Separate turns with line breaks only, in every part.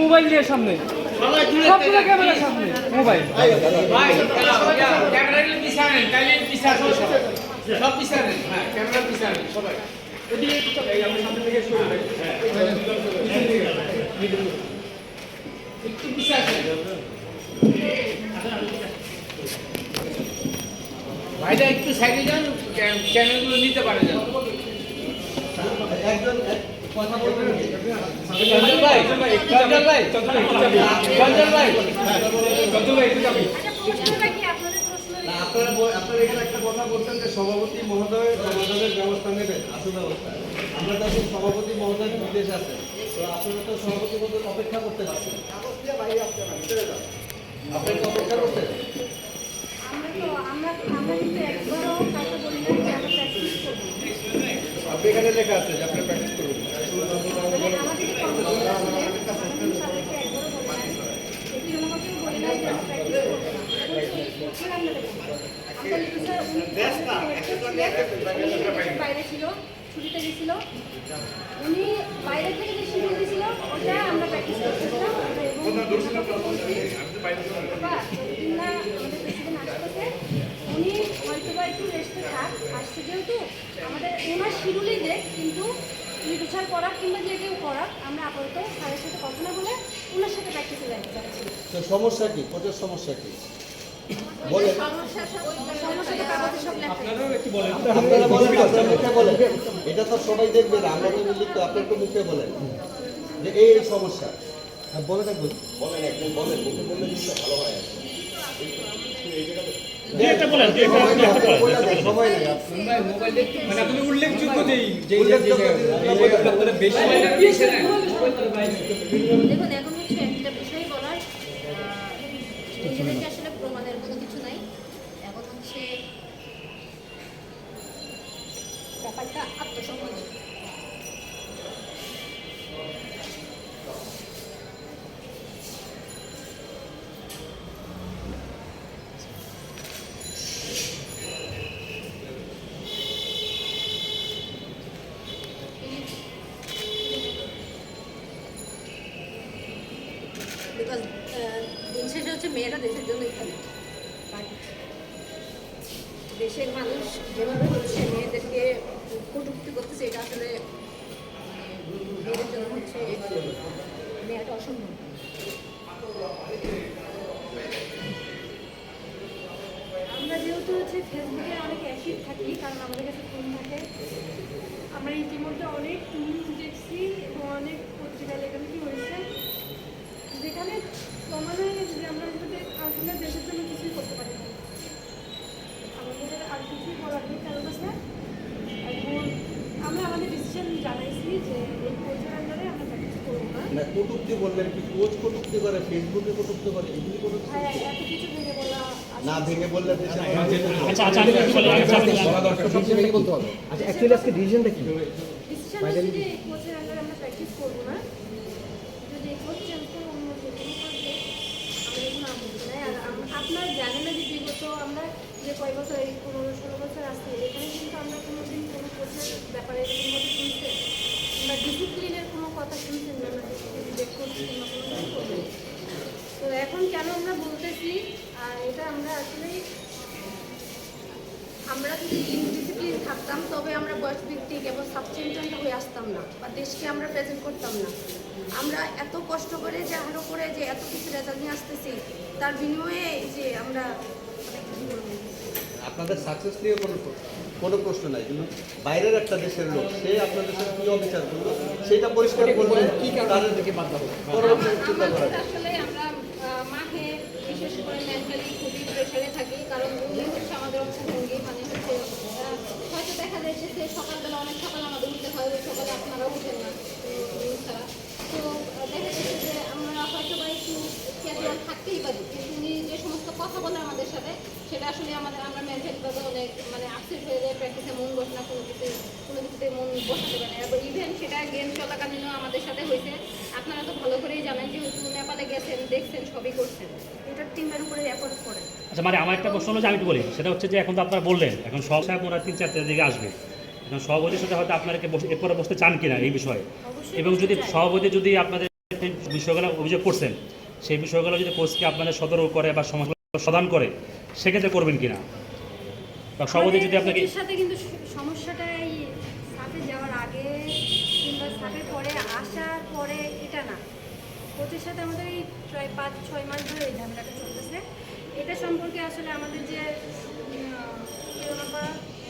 Mobile দিয়ে সামনে সবগুলো সামনে মোবাইল
ক্যামেরা পিছানেন সব পিছানেন হ্যাঁ ক্যামেরা একটু পিছাছেন ভাইরা একটু সাইডে যান চ্যানেলগুলো নিতে পারে যান। চঞ্চল ভাই চঞ্চল ভাই চঞ্চল ভাই
না, আপনারা আপনারা এখানে একটা কথা বলছেন যে সভাপতি মহোদয় সমাধানের ব্যবস্থা নেবেন আসল ব্যবস্থা। আমরা তো সভাপতি মহোদয় বিদেশ আছে। তো আপনারা তো সভাপতি মহোদয় অপেক্ষা করতে পারছেন। আপনি অপেক্ষা করতেন আপনি এখানে লেখা আছে যে আপনি প্র্যাকটিস করুন।
বাইরে ছিল ছুটিতে গেছিল উনি বাইরে থেকে যে শিডিউল দিয়েছিল ওটা আমরা প্র্যাকটিস করতেছিলাম এবং বাবা, একদিন না আমাদের প্রেসিডেন্ট আসতেছে উনি হয়তো বা একটু রেস্টে থাক আসছে যেহেতু আমাদের ওনার শিডিউলেই দেখ কিন্তু রিচার করাক কিংবা যে কেউ করাক আমরা আপাতত স্যারের সাথে কথা না বলে ওনার সাথে প্র্যাকটিসে যাইতে চাচ্ছি।
তো সমস্যা কি? কোচের সমস্যা কি? বলেন। এটা তো সবাই দেখবে না আমরা তো লিখতে মুখে বলেন। যে এই সমস্যা। হ্যাঁ, বলে থাকবেন। বলেন একদম বলেন। মুখে বললে কিন্তু ভালো হয়
উল্লেখযোগ্য
দেখুন, এখন হচ্ছে একটা বিষয় বলার আসলে প্রমাণের কোনো কিছু নাই। এখন হচ্ছে ব্যাপারটা অসম্ভব। আমরা যেহেতু হচ্ছে ফেসবুকে অনেক অ্যাক্টিভ থাকি, কারণ আমাদের কাছে ফোন থাকে, আমরা ইতিমধ্যে অনেক নিউজ দেখছি এবং অনেক পত্রিকায় লেখালেখি হয়েছে। যেখানে প্রমাণ হয়ে গেছে যে আমরা আসলে দেশের জন্য কিছুই করতে পারি না আমাদের আর কিছুই করার নেই কারণ আছে এখন আমরা আমাদের ডিসিশন জানাইছি যে এই কোচের আন্ডারে আমরা প্র্যাকটিস করব না
কটুক্তি বললেন কি কোচ কটুক্তি করে ফেসবুকে কটুক্তি করে এগুলি কটুক্তি
হ্যাঁ
না ভেঙে বললে
আচ্ছা আচ্ছা।
আচ্ছা অ্যাকচুয়ালি আজকে ডিসিশনটা কি
কোচের আন্ডারে আমরা প্র্যাকটিস করব না যদি কোচ চেঞ্জ করে অন্য কোনো কোনো আপনারা জানেন না যে বিগত আমরা যে কয় বছর এই পনেরো ষোলো বছর আসছি এখানে কিন্তু আমরা কোনো দিন কোনো কোচের ব্যাপারে এরকম কথা শুনছে বা ডিসিপ্লিনের কোনো কথা শুনছেন না না করছি। তো এখন কেন আমরা বলতেছি আর এটা আমরা আসলেই আমরা যদি ইনডিসিপ্লিন থাকতাম, তবে আমরা বয়স ভিত্তিক এবং সাবচেন্টনটা হয়ে আসতাম না বা দেশকে আমরা প্রেজেন্ট করতাম না আমরা এত কষ্ট করে যে আরও করে যে এত কিছু রেজাল্ট নিয়ে আসতেছি, তার বিনিময়ে যে আমরা মানে?
আপনাদের সাকসেস নিয়ে কোনো কোনো প্রশ্ন নাই কিন্তু বাইরের একটা দেশের লোক সে আপনাদের সাথে কি অবিচার করল সেটা পরিষ্কার করবেন কী কারণে বাধ্য হবে চিন্তা করা
আসলে আমরা মাঠে বিশেষ করে মেন্টালি খুবই প্রেশারে থাকি কারণ হচ্ছে আমাদের মানে হচ্ছে হয়তো দেখা যায় যে সে সকালবেলা অনেক সকালে আমাদের উঠতে হয় ওই সকালে আপনারা উঠেন না ছাড়া। তো দেখা যাচ্ছে যে আমরা হয়তো বা একটু থাকতেই পারি। কিন্তু উনি যে সমস্ত কথা বলে আমাদের সাথে সেটা আসলে আমাদের আমরা মেন্টালিভাবে অনেক মানে আপসেট হয়ে যায় প্র্যাকটিসে মন বসে না কোনো কিছু কোনো কিছুতে মন বসাতে পারে না। এবং ইভেন সেটা গেম চলাকালীনও আমাদের সাথে হয়েছে। আপনারা তো ভালো করেই জানেন যেহেতু নেপালে গেছেন দেখছেন সবই করছেন। এটা টিমের উপরে এফোর্ট করে
আচ্ছা মানে আমার একটা প্রশ্ন হলো যে আমি একটু বলি। সেটা হচ্ছে যে এখন তো আপনারা বললেন এখন সব সাহেব ওনারা তিন চারটে দিকে আসবে। এখন সভাপতির সাথে হয়তো আপনাদেরকে বসে- এরপরে বসতে চান কিনা এই বিষয়ে? এবং যদি সভাপতি যদি আপনাদের বিষয়গুলো অভিযোগ করছেন সেই বিষয়গুলো যদি কোচকে আপনাদের সতর্ক করে বা সমস্যা সমাধান করে সেক্ষেত্রে করবেন কিনা? বা সভাপতি যদি আপনাকে
সাথে কিন্তু সমস্যাটা এই সাথে যাওয়ার আগে কিংবা সাথে পরে আসার পরে এটা না। কোচের সাথে আমাদের এই প্রায় পাঁচ ছয় মাস ধরে এই ঝামেলাটা চলতেছে। এটা সম্পর্কে আসলে আমাদের যে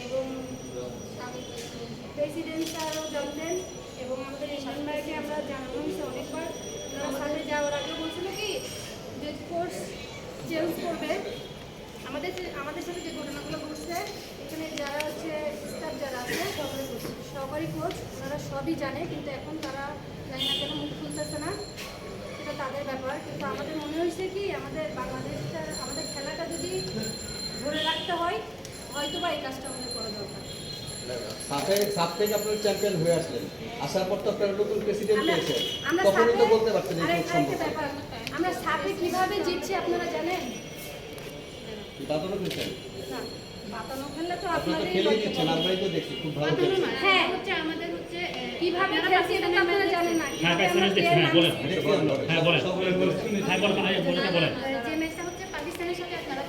এবং প্রেসিডেন্ট স্যারও জানতেন এবং আমাদের ইসলাম ভাইকে আমরা জানানো হয়েছে অনেকবার। সাথে যাওয়ার আগে বলছিল চেঞ্জ করবে। আমাদের যে- আমাদের সাথে যে ঘটনাগুলো ঘটছে এখানে যারা হচ্ছে স্টাফ যারা আছে কোচ সহকারী কোচ ওনারা সবই জানে কিন্তু এখন তারা জানি না কেন মুখ খুলতেছে না। এটা তাদের ব্যাপার। কিন্তু আমাদের মনে হয়েছে কি আমাদের বাংলাদেশটা আমাদের খেলাটা যদি ধরে রাখতে হয় হয়তো বা এই কাজটা আমাদের করা দরকার।
সাফে সাফ থেকে আপনারা চ্যাম্পিয়ন হয়ে আসলেন আসার পর তো আপনারা নতুন প্রেসিডেন্ট
আমরা
পেয়েছেন
আমরা
তখনই তো
সাথে
বলতে পারতেন এই সম্পর্কে।
আমরা সাথে কীভাবে জিতছি আপনারা জানেন?
বাতানো খেলছেন?
না বাতানো খেললে তো আপনাদের
খেলেই দিচ্ছেন আমরাই তো দেখছি খুব ভালো
হ্যাঁ।
হচ্ছে আমাদের হচ্ছে
কীভাবে খেলছি এটা তো আপনারা জানেন না
হ্যাঁ দেখছি হ্যাঁ বলেন।
নামছি।
দেখছি আমরা।
হ্যাঁ বলেন। হ্যাঁ বলেন আরে বলেন বলেন।
যে ম্যাচটা হচ্ছে পাকিস্তানের সাথে আপনারা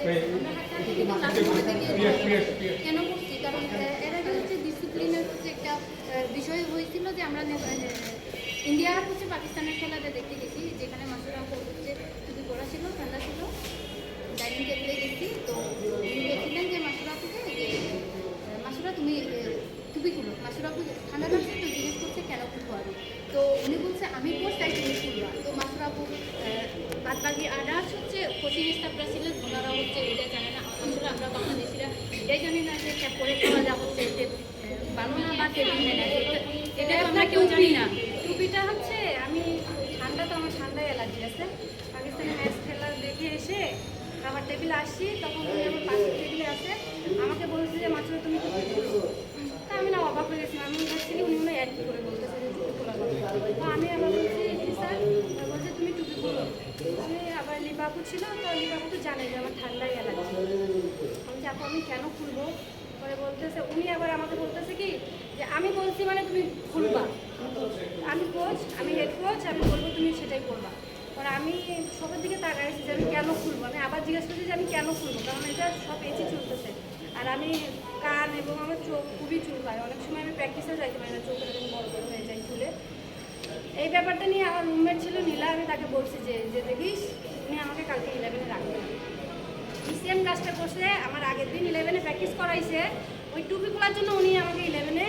কেন করছি? কারণ এর আগে হচ্ছে ডিসিপ্লিনের হচ্ছে একটা বিষয় হয়েছিল যে আমরা ইন্ডিয়া হচ্ছে পাকিস্তানের খেলাটা দেখতে গেছি যেখানে মাসুরা হচ্ছে যদি করা ছিল ঠান্ডা ছিল ডাইনিং টেবিলে গেছি তো উনি বলছিলেন যে মাসুরা থেকে যে মাসুরা তুমি টুপি খুলো। মাসুরা খুলে ঠান্ডা লাগছে তো জিজ্ঞেস করছে কেন খুলবো আমি তো উনি বলছে আমি কোচ তাই তুমি খুলবা তো মাসুরা আপু বাদ বাকি আদার্স হচ্ছে কোচিং স্টাফরা ছিলেন ওনারা হচ্ছে এটা জানে না আসলে আমরা বাংলাদেশিরা এটাই জানি না যে পরে করা যা হচ্ছে যে বাংলা বা টেবিল ম্যানার এটা আমরা কেউ জানি না
টুপিটা হচ্ছে আমি ঠান্ডা তো আমার ঠান্ডায় অ্যালার্জি আছে পাকিস্তানের ম্যাচ খেলা দেখে এসে আমার টেবিলে আসছি তখন উনি আমার পাশের টেবিলে আসে। আমাকে বলছে যে মাত্র তুমি টুপি খুলো তা আমি না অবাক হয়ে গেছিলাম। আমি ভাবছি উনি মনে কি করে বলতেছে টুপি খোলা তো আমি আবার বলছি জি স্যার বলছে, তুমি টুপি খুলো আমি আবার লিবাপু ছিল, তো লিবাপু তো জানে যে আমার ঠান্ডায় অ্যালার্জি। আমি আপু, আমি কেন খুলবো? পরে বলতেছে, উনি আবার আমাকে বলতেছে কি, যে, আমি বলছি মানে তুমি খুলবা। আমি কোচ আমি আমি সবার দিকে তাকাইছি যে আমি কেন খুলবো? আমি আবার জিজ্ঞেস করছি যে আমি কেন খুলবো? কারণ এটা সব এসি চলতেছে। আর আমি কান এবং আমার চোখ খুবই চুলকায় অনেক সময় আমি প্র্যাকটিসে যাইতে পারি না, চোখের এরকম বড় বড় হয়ে যায় চুলে এই ব্যাপারটা নিয়ে আমার রুমমেট ছিল নীলা, আমি তাকে বলছি যে যে দেখিস, উনি আমাকে কালকে ইলেভেনে রাখবেন সেম কাজটা করছে, আমার আগের দিন ইলেভেনে প্র্যাকটিস করাইছে। ওই টুপি খোলার জন্য উনি আমাকে ইলেভেনে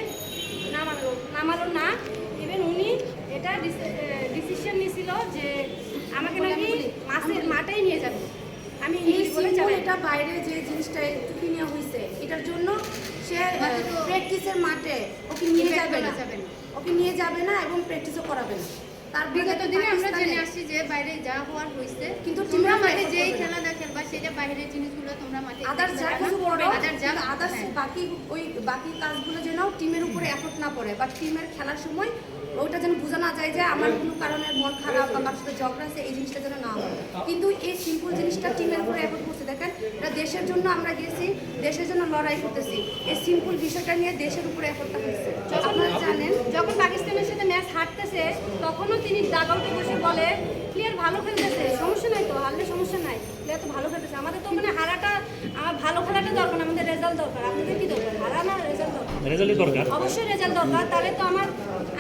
নামালো। নামালো না ইভেন উনি এটা ডিসিশন নিয়েছিল যে আমাকে নাকি মাসের মাঠেই নিয়ে যাবে। আমি
এই
ইংলিশ বলে
সিম্বল এটা বাইরে যে জিনিসটা টুপি নেওয়া হয়েছে এটার জন্য সে প্র্যাকটিসের মাঠে ওকে নিয়ে যাবে না। ওকে নিয়ে যাবে না এবং প্র্যাকটিসও করাবে না। তার
বিগত দিনে আমরা জেনে আসছি যে বাইরে যা হওয়ার হয়েছে
কিন্তু তোমরা
মাঠে যেই
করবে না।
খেলবা সেটা বাইরের জিনিসগুলো তোমরা মাঠে
আদার্স যা কিছু করো
Others যা
আদার্স
হ্যাঁ।
বাকি ওই বাকি কাজগুলো যেন টিমের উপরে এফোর্ট না পড়ে। বা টিমের খেলার সময় ওইটা যেন বোঝা না যায় যে আমার কোনো কারণে মন খারাপ বা কারোর সাথে ঝগড়া আছে এই জিনিসটা যেন না হয়। কিন্তু এই সিম্পল জিনিসটা টিমের উপরে এফোর্ট করছে। দেখেন এটা দেশের জন্য আমরা গেছি দেশের জন্য লড়াই করতেছি। এই সিম্পল বিষয়টা নিয়ে দেশের উপরে এফোর্টটা হয়েছে আপনারা জানেন?
যখন পাকিস্তানের সাথে ম্যাচ হারতেছে তখনও তিনি ডাগাউটে বসে বলে প্লেয়ার ভালো খেলতেছে সমস্যা নাই তো হারলে সমস্যা নাই প্লেয়ার তো ভালো খেলতেছে। আমাদের তো মানে হারাটা আমার ভালো খেলাটা দরকার না, আমাদের রেজাল্ট দরকার। আপনাদের কি দরকার? হারা না রেজাল্ট দরকার? অবশ্যই রেজাল্ট দরকার। তাহলে তো আমার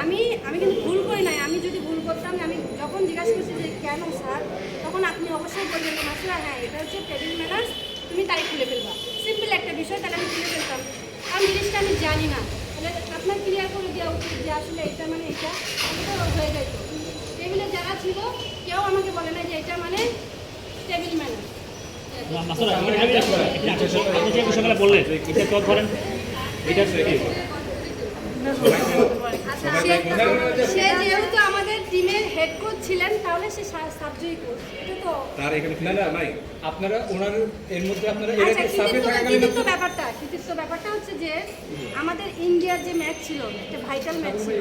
আমি আমি কিন্তু ভুল করি নাই আমি যদি ভুল করতাম আমি যখন জিজ্ঞাসা করছি যে কেন স্যার তখন আপনি অবশ্যই বলবেন মাসুরা হ্যাঁ এটা হচ্ছে টেবিল ম্যানার্স তুমি তাই খুলে ফেলবা সিম্পল একটা বিষয় তাহলে আমি খুলে ফেলতাম কারণ জিনিসটা আমি জানি না তাহলে আপনার ক্লিয়ার করে দেওয়া উচিত যে আসলে এটা মানে এটা তো হয়ে যাইতো টেবিলে যারা ছিল কেউ আমাকে বলে না যে এটা মানে টেবিল ম্যানার্স
মাসুরা, আপনি যে বিষয়গুলো বললেন এটা তো ধরেন এটা
আচ্ছা, সে- সে যেহেতু আমাদের টিমের হেড কোচ ছিলেন তাহলে সে সাবজেক্ট কোচ এটা তো
তার এখানে না না নাই। আপনারা ওনার এর মধ্যে আপনারা এর
আচ্ছা
থাকাকালীন
ব্যাপারটা কৃতিত্ব ব্যাপারটা হচ্ছে যে আমাদের ইন্ডিয়ার যে ম্যাচ ছিল একটা ভাইটাল ম্যাচ ছিল।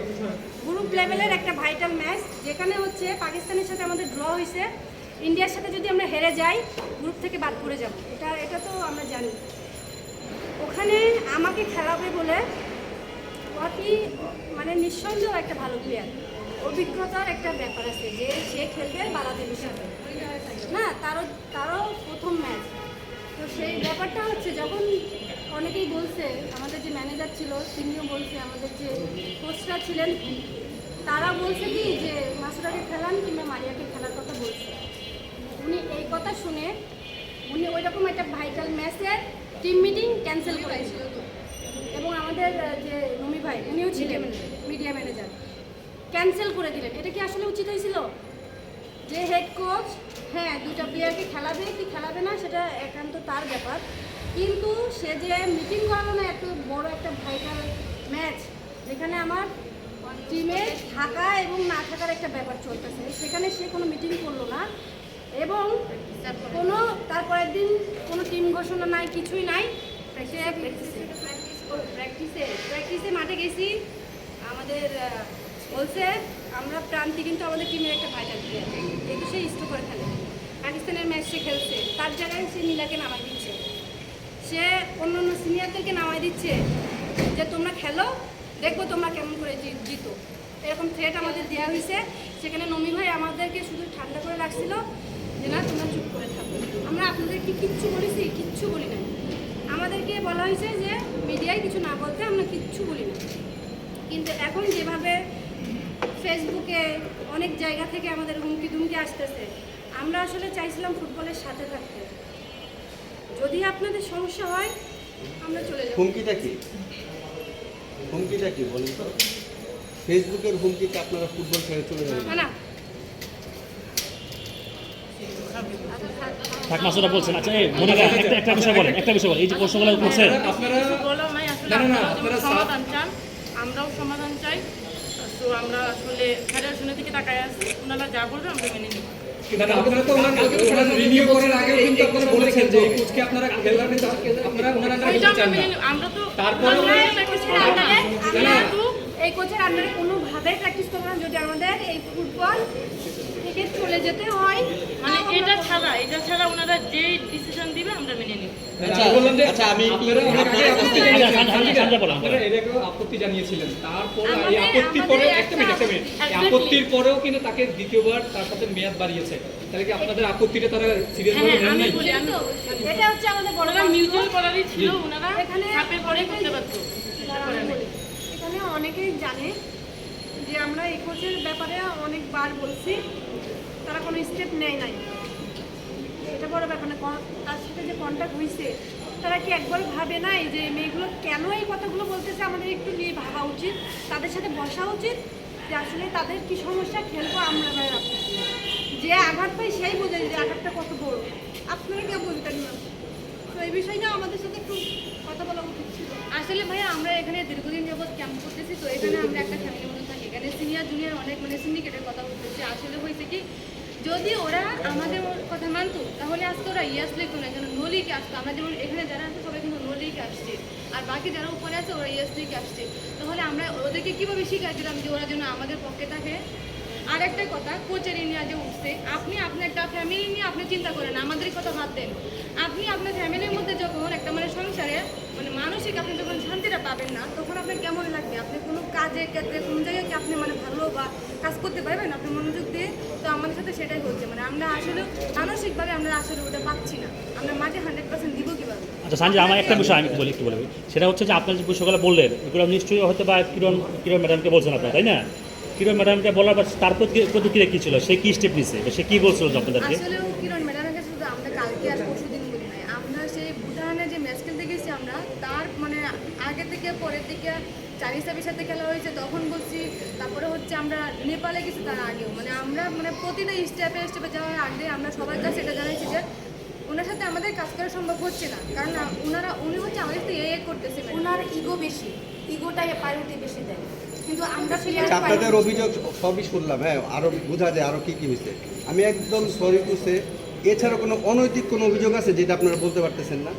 গ্রুপ লেভেলের একটা ভাইটাল ম্যাচ যেখানে হচ্ছে পাকিস্তানের সাথে আমাদের ড্র হয়েছে। ইন্ডিয়ার সাথে যদি আমরা হেরে যাই গ্রুপ থেকে বাদ পড়ে যাব। এটা এটা তো আমরা জানি। ওখানে আমাকে খেলাবে বলে অতি মানে নিঃসন্দেহ একটা ভালো প্লেয়ার অভিজ্ঞতার একটা ব্যাপার আছে যে সে খেলবে বাংলাদেশের সাথে না, তারও তারও প্রথম ম্যাচ তো সেই ব্যাপারটা হচ্ছে যখন অনেকেই বলছে, আমাদের যে ম্যানেজার ছিল, তিনিও বলছে আমাদের যে কোচরা ছিলেন, তারা বলছে কি যে মাসুরাকে খেলান কিংবা মারিয়াকে খেলার কথা বলছে। উনি এই কথা শুনে উনি ওই রকম একটা ভাইটাল ম্যাচের টিম মিটিং ক্যান্সেল করেছিল এবং আমাদের যে ভাই উনিও ছিলেন মিডিয়া ম্যানেজার ক্যান্সেল করে দিলেন। এটা কি আসলে উচিত হয়েছিল? যে হেড কোচ হ্যাঁ দুটা প্লেয়ারকে খেলাবে কি খেলাবে না, সেটা একান্ত তার ব্যাপার। কিন্তু সে যে মিটিং করালো না এত বড় একটা ভাইটাল ম্যাচ যেখানে আমার টিমে থাকা এবং না থাকার একটা ব্যাপার চলতেছে, সেখানে সে কোনো মিটিং করল না। এবং কোনো, তারপরের দিন কোনো টিম ঘোষণা নাই, কিছুই নাই। সে প্র্যাকটিসে প্র্যাকটিসে মাঠে গেছি। আমাদের বলছে, আমরা প্রান্তি কিন্তু আমাদের টিমের একটা ভাইটাল প্লেয়ার কিন্তু সে স্টো করে খেলে। পাকিস্তানের ম্যাচ খেলছে। তার জায়গায় সে নীলাকে নামাই দিচ্ছে। সে অন্য অন্য সিনিয়রদেরকে নামাই দিচ্ছে যে, তোমরা খেলো দেখব তোমরা কেমন করে জিতো। এরকম থ্রেট আমাদের দেওয়া হয়েছে। সেখানে নমি ভাই আমাদেরকে শুধু ঠান্ডা করে রাখছিল যে, না, তোমরা চুপ করে থাকো। আমরা আপনাদেরকে কিচ্ছু বলেছি, কিচ্ছু বলি না আমাদেরকে বলা হয়েছে যে মিডিয়ায় কিছু না বলতে আমরা কিচ্ছু বলি না। কিন্তু এখন যেভাবে ফেসবুকে অনেক জায়গা থেকে আমাদের হুমকি ধুমকি আসতেছে আমরা আসলে চাইছিলাম ফুটবলের সাথে থাকতে। যদি আপনাদের সমস্যা হয় আমরা চলে যাব।
হুমকিটা কি? হুমকিটা কি বলুন তো? ফেসবুকের হুমকিতে আপনারা ফুটবল ছেড়ে চলে যাবেন?
না না।
থাক মাসুরা বলছেন। আচ্ছা এই মনিকা একটা একটা বিষয় বলেন একটা বিষয় বলেন। এই যে প্রশ্নগুলো করছেন।
আপনারা
বলো নাই আসলে
না, না, না,
আপনারা
আপনারা
সমাধান চান আমরাও সমাধান চাই। তো আমরা আসলে ফেডারেশনের দিকে তাকায় আছি ওনারা যা বলবে আমরা মেনে নিব
না, না, আপনারা তো ওনার রিনিউ করার আগেও কিন্তু আপনারা বলেছেন যে এই কোচকে আপনারা খেলবার কিন্তু আপনারা ওনারা না
ওইটা আমরা
চান না
আমরা তো একটু
এই কোচের আন্ডারে কোনোভাবে প্র্যাকটিস করব না যদি আমাদের এই ফুটবল থেকে চলে যেতে হয়।
মানে এটা ছাড়া এটা ছাড়া ওনারা যে ডিসিশন দিবে আমরা মেনে নিব।
আচ্ছা বললাম যে
আমি একটু-
আপনারা অনেক আগে আপত্তি জানিয়েছিলেন
সানজা- সানজা- সানজা বলো,
আপনারা এর আগেও আপত্তি জানিয়েছিলেন। তারপর এই আপত্তির পরে একটা মিনিট একটা মিনিট আপত্তির পরেও কিন্তু তাকে দ্বিতীয়বার তার সাথে মেয়াদ বাড়িয়েছে। তাহলে কি আপনাদের আপত্তিটা তারা সিরিয়াস ভাবে নেন নাই?
এটা হচ্ছে আমাদের বড়
মিউচুয়াল করারই ছিল ওনারা
এখানে
চাপের পরে করতে পারতো।
এখানে অনেকেই জানে যে আমরা এই কোচের ব্যাপারে অনেকবার বলছি, তারা কোনো স্টেপ নেয় নাই। এটা বড় ব্যাপার না তার সাথে যে কন্ট্যাক্ট হয়েছে তারা কি একবার ভাবে নাই যে মেয়েগুলো কেন এই কথাগুলো বলতেছে? আমাদের একটু নিয়ে ভাবা উচিত, তাদের সাথে বসা উচিত যে আসলে তাদের কি সমস্যা, খেলব আমরা নয় যে আঘাত পাই সেই বোঝে যে আঘাতটা কত বড়। আপনারা কেউ বলতেন না। তো এই বিষয়টা আমাদের সাথে একটু কথা বলা উচিত ছিল।
আসলে ভাইয়া, আমরা এখানে দীর্ঘদিন যাবৎ ক্যাম্প করতেছি, তো এখানে আমরা একটা থাকি এখানে সিনিয়র, জুনিয়র অনেক মানে সিন্ডিকেটের কথা বলতেছি। আসলে হয়েছে কি, যদি ওরা আমাদের কথা মানতো, তাহলে আজকে ওরা ইয়াস লিখতো না এখানে নো লিখে আসতো। আমরা যেমন এখানে যারা আছে, সবাই কিন্তু নো লিখে আসছে। আর বাকি যারা উপরে আছে, ওরা ইয়াস লিখে আসছে। তাহলে আমরা ওদেরকে কীভাবে শিখাচ্ছিলাম যে ওরা যেন আমাদের পক্ষে থাকে? আর একটা কথা কোচের নিয়ে যে উঠছে, আপনি আপনার একটা ফ্যামিলি নিয়ে আপনি চিন্তা করেন আমাদের কথা বাদ দেন। আপনি আপনার ফ্যামিলির মধ্যে যখন একটা মানে সংসারে মানে মানসিক আপনি যখন শান্তিটা পাবেন না, তখন আপনার কেমন লাগবে? আপনি কোনো কাজের ক্ষেত্রে কোনো জায়গায় কি আপনি মানে ভালো বা কাজ করতে পারবেন আপনি মনোযোগ দিয়ে? তো আমাদের সাথে সেটাই হচ্ছে। মানে আমরা আসলে মানসিকভাবে আমরা আসলে ওটা পাচ্ছি না। আমরা মাঝে হান্ড্রেড পার্সেন্ট দিব কীভাবে?
আচ্ছা সঞ্জয় আমার একটা বিষয় আমি বলি একটু বলি সেটা হচ্ছে যে আপনার যে বিষয়গুলো বললেন এগুলো নিশ্চয়ই হয়তো বা কিরণ কিরণ ম্যাডামকে বলছেন আপনারা তাই না? কিরণ ম্যাডামকে বলার পর তার প্রতি- প্রতিক্রিয়া কী ছিল? সে কী স্টেপ নিছে? সে কী বলছিল আপনাদেরকে?
আসলেও কিরণ ম্যাডামের কাছে শুধু আমরা কালকে আর পরশু দিন বলি নাই। আমরা সেই ভুটানে যে ম্যাচ খেলতে গেছি আমরা তার মানে আগে থেকে পরের দিকে চার হিসাবের সাথে খেলা হয়েছে তখন বলছি তারপরে হচ্ছে আমরা নেপালে গেছি তার আগেও। মানে আমরা মানে প্রতিটা স্টেপে স্টেপে যাওয়ার আগে আমরা সবার কাছে এটা জানাইছি যে ওনার সাথে আমাদের কাজ করা সম্ভব হচ্ছে না। কারণ ওনারা উনি হচ্ছে আমাদের সাথে এ এ করতেছে
ওনার ইগো বেশি ইগোটাই প্রায়োরিটি বেশি দেয়। কিন্তু আমরা
আপনাদের অভিযোগ সবই শুনলাম হ্যাঁ আরও বোঝা যায় আরও কি কি হয়েছে। আমি একদম সরি টু সে এছাড়া কোনো অনৈতিক কোনো অভিযোগ আছে যেটা আপনারা বলতে পারতেছেন না?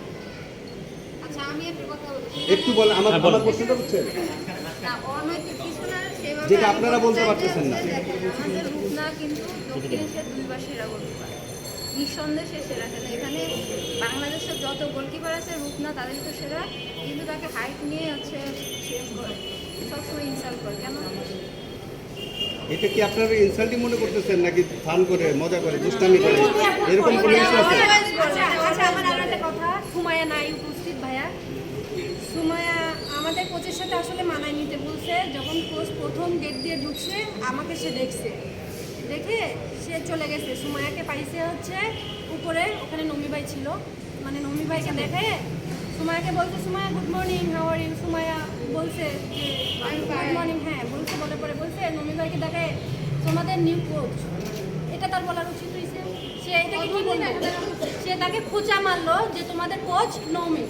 আচ্ছা আমি একটু কথা
একটু বলেন আমার
হ্যাঁ,
আমার প্রশ্নটা বুঝছেন
না অনৈতিক কিছু না সেভাবে
যেটা আপনারা বলতে পারতেছেন না।
হচ্ছে দেখেন, আমাদের রূপনা কিন্তু দক্ষিণ এশিয়ার দুই বাসীরা বলতে পারে নিঃসন্দেহে সেরা কেন এখানে বাংলাদেশের যত গোলকিপার আছে রূপনা তাদের তো সেরা কিন্তু তাকে হাইট নিয়ে হচ্ছে সেম করে সবসময় ইনসাল্ট করে। কেন?
এটা কি আপনারা ইনসাল্টিং মনে করতেছেন নাকি ফান করে মজা করে দুষ্টামি করে? এরকম কোনো কিছু আছে?
আচ্ছা আচ্ছা আমার আর একটা কথা। সুমায়া নাই উপস্থিত ভাইয়া। সুমায়া আমাদের কোচের সাথে আসলে মানায় নিতে বলছে। যখন কোচ প্রথম গেট দিয়ে ঢুকছে আমাকে সে দেখছে। দেখে সে চলে গেছে। সুমায়াকে পাইছে হচ্ছে উপরে ওখানে নমি ভাই ছিল। মানে নমি ভাইকে দেখে সুমায়াকে বলছে Sumaya good morning how are you Sumaya বলছে যে গুড মর্নিং হ্যাঁ বলছে বলে পরে বলছে নমি ভাইকে দেখে তোমাদের নিউ কোচ এটা তার বলার উচিত হয়েছে। সে এটাকে কি বলবে? সে তাকে খোঁচা মারলো যে তোমাদের কোচ নৌমি।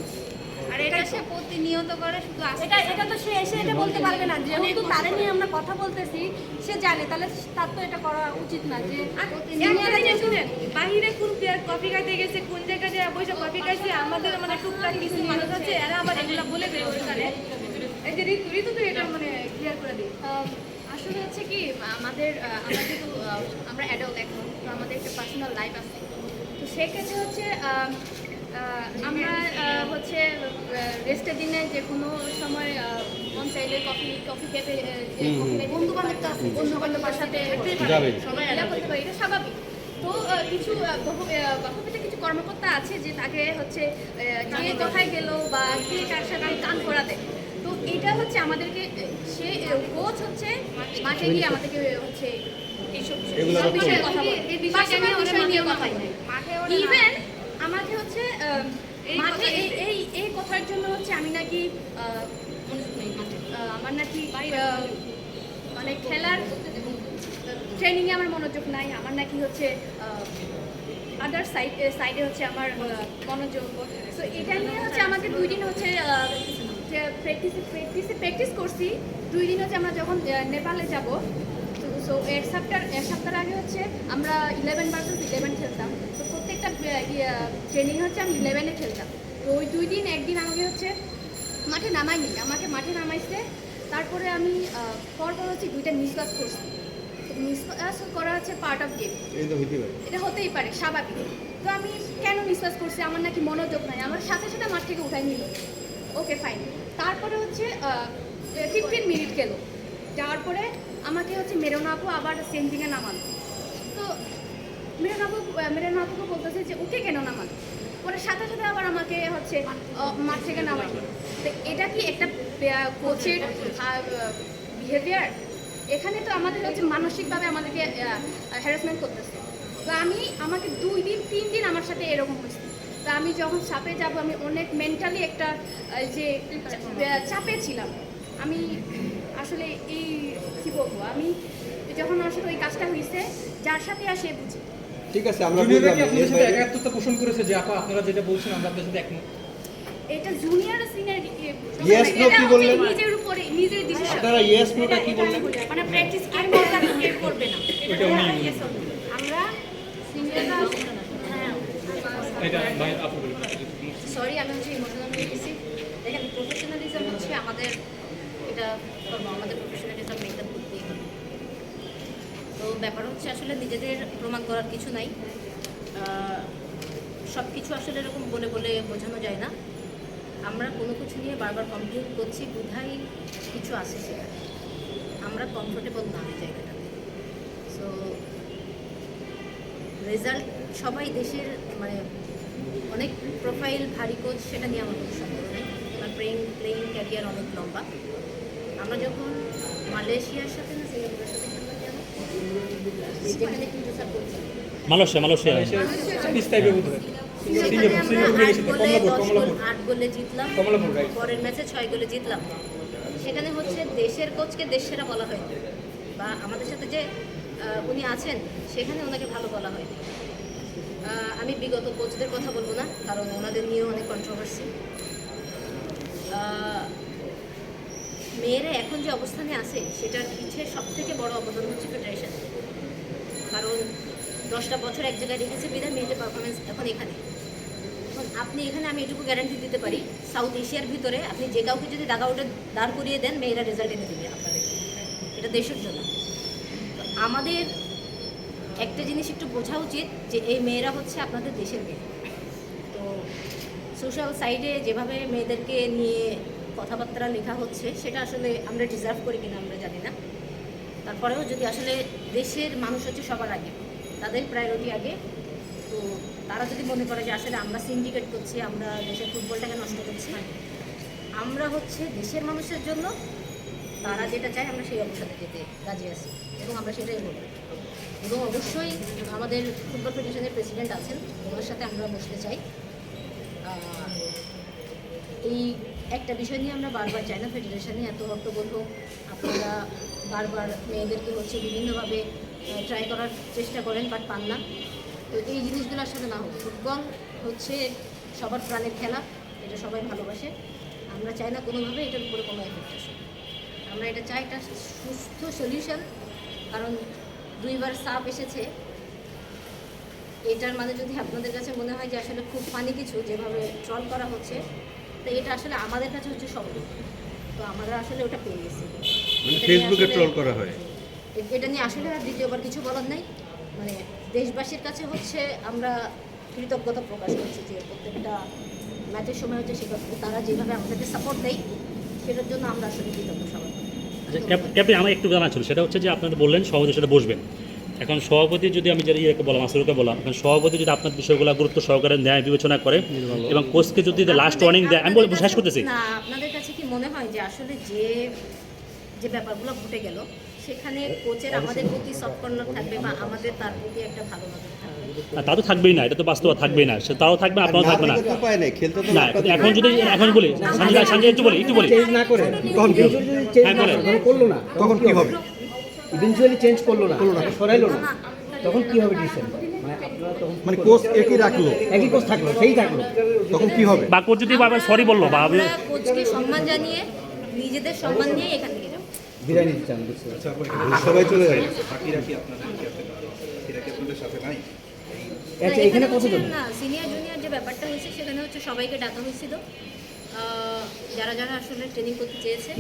আর এটা সে প্রতিনিয়ত করে শুধু
এটা এটা তো সে এসে এটা বলতে পারবে না যেহেতু তারে নিয়ে আমরা কথা বলতেছি সে জানে তাহলে তার তো এটা করা উচিত না যে
বাহিরে কোন প্লেয়ার কপি খাইতে গেছে কোন জায়গায় যায় বসে কপি খাইছে আমাদের মানে টুকটাক কিছু মানুষ আছে এরা আবার এগুলা বলে বের ওখানে এই যে ঋতু তো এটা মানে ক্লিয়ার করে দিই।
আসলে হচ্ছে কি আমাদের আমরা যেহেতু আমরা অ্যাডাল্ট এখন তো আমাদের একটা পার্সোনাল লাইফ আছে। তো সেক্ষেত্রে হচ্ছে আমরা হচ্ছে রেস্টের দিনে যে কোনো সময় মন চাইলে কফি কফি খেতে বন্ধু বান্ধব তো আছে বন্ধু বান্ধবের সাথে সবাই করতে পারি। এটা স্বাভাবিক। তো কিছু বাহুবিতে কিছু কর্মকর্তা আছে যে তাকে হচ্ছে কে কোথায় গেল বা কে কার সাথে কান করাতে। তো এটা হচ্ছে আমাদেরকে সে কোচ হচ্ছে মাঠে গিয়ে আমাদেরকে হচ্ছে এইসব বিষয়ে কথা বলে। বিষয় নিয়ে
মাঠে
কথা। ইভেন হচ্ছে
এই
এই কথার জন্য হচ্ছে আমি নাকি মনোযোগ নেই আমার নাকি মানে খেলার ট্রেনিংয়ে আমার মনোযোগ নাই। আমার নাকি হচ্ছে আদার সাইড সাইডে হচ্ছে আমার মনোযোগ। তো এটা নিয়ে হচ্ছে আমাকে দুই দিন হচ্ছে প্র্যাকটিসে প্র্যাকটিসে প্র্যাকটিস করছি। দুই দিন হচ্ছে আমরা যখন নেপালে যাব সো এক সপ্তাহ এক সপ্তাহ আগে হচ্ছে আমরা ইলেভেন ভার্সেস ইলেভেন খেলতাম। তো প্রত্যেকটা ট্রেনিং হচ্ছে আমি ইলেভেনে খেলতাম। তো ওই দুই দিন একদিন আমাকে হচ্ছে মাঠে নামাইনি আমাকে মাঠে নামাইছে। তারপরে আমি আহ, পরপর হচ্ছে দুইটা মিসবাস করছি। মিসবাস করা হচ্ছে পার্ট অফ গেম
পারে।
এটা হতেই পারে স্বাভাবিক। তো আমি কেন মিসবাস করছি? আমার নাকি মনোযোগ নাই। আমার সাথে সাথে মাঠ থেকে উঠাই নিল। ওকে ফাইন তারপরে হচ্ছে ফিফটিন মিনিট গেল। যাওয়ার পরে আমাকে হচ্ছে মেরোনা আপু আবার সেন্টিংয়ে নামালো। তো মেরোনা আপু মেরোনা আপুকে বলতেছে যে ওকে কেন নামালো পরে সাথে সাথে আবার আমাকে হচ্ছে মাঠ থেকে নামাই তো এটা কি একটা কোচের বিহেভিয়ার এখানে তো আমাদের হচ্ছে মানসিকভাবে আমাদেরকে হ্যারাসমেন্ট করতেছে। তো আমি, আমাকে দুই দিন, তিন দিন আমার সাথে এরকম হয়েছে। তো আমি যখন চাপে যাব, আমি অনেক মেন্টালি একটা যে চাপে ছিলাম। আমি আসলে এই, কি বলব? আমি যখন আসলে ওই কাজটা হয়েছে যার সাথে আসে বুঝি।
ঠিক আছে আমরা
জুনিয়ররা
বুঝলাম
কি আপনাদের সাথে একাত্মতা পোষণ করেছে যে আপা আপনারা যেটা বলছেন আমরা আপনাদের সাথে একমত?
এটা জুনিয়র সিনিয়র
Yes, no কি বললেন?
নিজের উপরে নিজের ডিসিশন
আপনারা ইয়েস নোটা কি বললেন?
মানে প্র্যাকটিস কে করবে কে করবে না।
ওইটা উনি
আমরা সিনিয়ররা হ্যাঁ।
এটা ভাই আপু বলুন।
সরি আমি হচ্ছে ইমোশনাল হয়ে গেছি দেখেন প্রফেশনালিজম হচ্ছে আমাদের এটা আমাদের ব্যাপার হচ্ছে আসলে নিজেদের প্রমাণ করার কিছু নাই। সব কিছু আসলে এরকম বলে বলে বোঝানো যায় না। আমরা কোনো কিছু নিয়ে বারবার কমপ্লেন করছি, বোধহয় কিছু আছে সেখানে। আমরা কমফোর্টেবল না এই জায়গাটাতে। সো রেজাল্ট সবাই দেশের মানে অনেক প্রোফাইল ভারী কোচ সেটা নিয়ে আমার কোনো সন্দেহ নেই। আমার প্লেইং প্লেইং ক্যারিয়ার অনেক লম্বা। আমরা যখন মালয়েশিয়ার সাথে না সিঙ্গাপুরের সাথে খেললাম যেন যেখানে কিন্তু স্যার করছি
মালয়েশিয়া মালয়েশিয়া
পিস টাইপের বোধ হয়
সেখানে
সিঙ্গাপুর
আমরা
সিঙ্গাপুর
আট
থেকে
দশ গোল আট গোলে জিতলাম পরের ম্যাচে ছয় গোলে জিতলাম সেখানে হচ্ছে দেশের কোচকে দেশ সেরা বলা হয় বা আমাদের সাথে যে উনি আছেন সেখানে ওনাকে ভালো বলা হয় আমি বিগত কোচদের কথা বলব না কারণ ওনাদের নিয়েও অনেক কন্ট্রোভার্সি মেয়েরা এখন যে অবস্থানে আছে, সেটার পিছিয়ে সব থেকে বড় অবদান হচ্ছে ফেডারেশন কারণ দশটা বছর এক জায়গায় রেখেছে বিধায় মেয়েদের পারফরমেন্স এখন এখানে। এখন আপনি এখানে আমি এটুকু গ্যারান্টি দিতে পারি সাউথ এশিয়ার ভিতরে আপনি যে কাউকে যদি দাগা উঠে দাঁড় করিয়ে দেন, মেয়েরা রেজাল্ট এনে দেবে আপনাদের। এটা দেশের জন্য। তো আমাদের একটা জিনিস একটু বোঝা উচিত যে এই মেয়েরা হচ্ছে আপনাদের দেশের মেয়ে। তো সোশ্যাল সাইডে যেভাবে মেয়েদেরকে নিয়ে কথাবার্তা লেখা হচ্ছে, সেটা আসলে আমরা ডিজার্ভ করি কিনা আমরা জানি না। তারপরেও যদি আসলে দেশের মানুষ হচ্ছে সবার আগে, তাদের প্রায়োরিটি আগে, তো তারা যদি মনে করে যে আসলে আমরা সিন্ডিকেট করছি, আমরা দেশের ফুটবলটাকে নষ্ট করছি, আমরা হচ্ছে দেশের মানুষের জন্য তারা যেটা চায় আমরা সেই অবস্থাতে যেতে রাজি আছি, এবং আমরা সেটাই বলি এবং অবশ্যই আমাদের ফুটবল ফেডারেশনের প্রেসিডেন্ট আছেন, ওনার সাথে আমরা বসতে চাই। এই একটা বিষয় নিয়ে আমরা বারবার চাই না ফেডারেশনে এত হট্টগোল হোক, আপনারা বারবার মেয়েদেরকে হচ্ছে বিভিন্নভাবে ট্রাই করার চেষ্টা করেন বাট পান না। তো এই জিনিসগুলো আসলে না হোক, ফুটবল হচ্ছে সবার প্রাণের খেলা, এটা সবাই ভালোবাসে। আমরা চাই না কোনোভাবে এটার উপরে কোনো এফেক্ট আসে আমরা এটা চাই একটা সুস্থ সলিউশন কারণ দুইবার সাপ এসেছে। এটার মানে যদি আপনাদের কাছে মনে হয় যে আসলে খুব ফানি কিছু, যেভাবে ট্রল করা হচ্ছে তো এটা আসলে আমাদের কাছে হচ্ছে সব তো আমরা আসলে ওটা পেয়ে গেছি।
মানে ফেসবুকে ট্রল করা হয়।
এটা নিয়ে আসলে আর দ্বিতীয়বার কিছু বলার নাই। মানে দেশবাসীর কাছে হচ্ছে আমরা কৃতজ্ঞতা প্রকাশ করছি যে প্রত্যেকটা ম্যাচের সময় হচ্ছে সেটা তারা যেভাবে আমাদেরকে সাপোর্ট দেয় সেটার জন্য আমরা আসলে কৃতজ্ঞ সবাই
আচ্ছা ক্যাপ- ক্যাপ্টেন আমার একটু জানা ছিল। সেটা হচ্ছে যে আপনারা বললেন সভাপতির সাথে বসবেন। এখন সভাপতি যদি আমি যেটা ইয়েকে বললাম আসরকে বললাম এখন সভাপতি যদি আপনার বিষয়গুলো গুরুত্ব সহকারে ন্যায় বিবেচনা করে এবং কোচকে যদি লাস্ট ওয়ার্নিং দেয় আমি বল- শেষ করতেছি।
না আপনাদের কাছে কি মনে হয় যে আসলে যে যে ব্যাপারগুলো ঘটে গেল সেখানে কোচের আমাদের প্রতি সফট কর্নার থাকবে বা আমাদের তার প্রতি একটা ভালো নজর থাকবে
তা তো থাকবেই না এটা তো বাস্তব থাকবেই না সে তাও থাকবে আপনারাও থাকবে না।
উপায় নেই খেলতে তো
না এখন যদি এখন বলি সঞ্জয় সঞ্জয় একটু বলি একটু বলি।
চেঞ্জ না করে
তখন কি
হ্যাঁ,
করল না
তখন কি হবে?
ইভেনচুয়ালি চেঞ্জ করল না করল না। সরাইলো না। তখন কি হবে ডিসিশন মানে আপনারা তখন
মানে কোচ একই রাখল।
একই কোর্স থাকল সেই থাকল।
তখন কি হবে?
বা কোচ যদি বারবার সরি বলল বা
কোচকে সম্মান জানিয়ে নিজেদের সম্মান নিয়ে এখান থেকে যাব।
বিদায় নিতে চান বুঝতে
সবাই চলে যাবে।
আচ্ছা এখানে কতজন?
না সিনিয়র জুনিয়র যে ব্যাপারটা হয়েছে সেখানে হচ্ছে সবাইকে ডাকা হয়েছিল। যারা যারা আসলে ট্রেনিং করতে চেয়েছে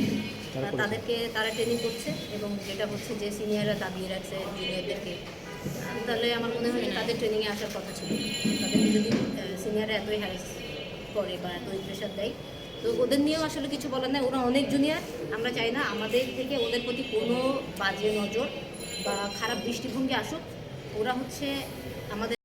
তাদেরকে তারা ট্রেনিং করছে এবং যেটা হচ্ছে যে সিনিয়ররা দাবিয়ে রাখছে জুনিয়রদেরকে তাহলে আমার মনে হয় তাদের ট্রেনিংয়ে আসার কথা ছিল। তাদেরকে যদি সিনিয়ররা এতই হ্যারাস করে বা এতই প্রেশার দেয় তো ওদের নিয়েও আসলে কিছু বলার নাই। ওরা অনেক জুনিয়র আমরা চাই না আমাদের থেকে ওদের প্রতি কোনো বাজে নজর বা খারাপ দৃষ্টিভঙ্গি আসুক। ওরা হচ্ছে আমাদের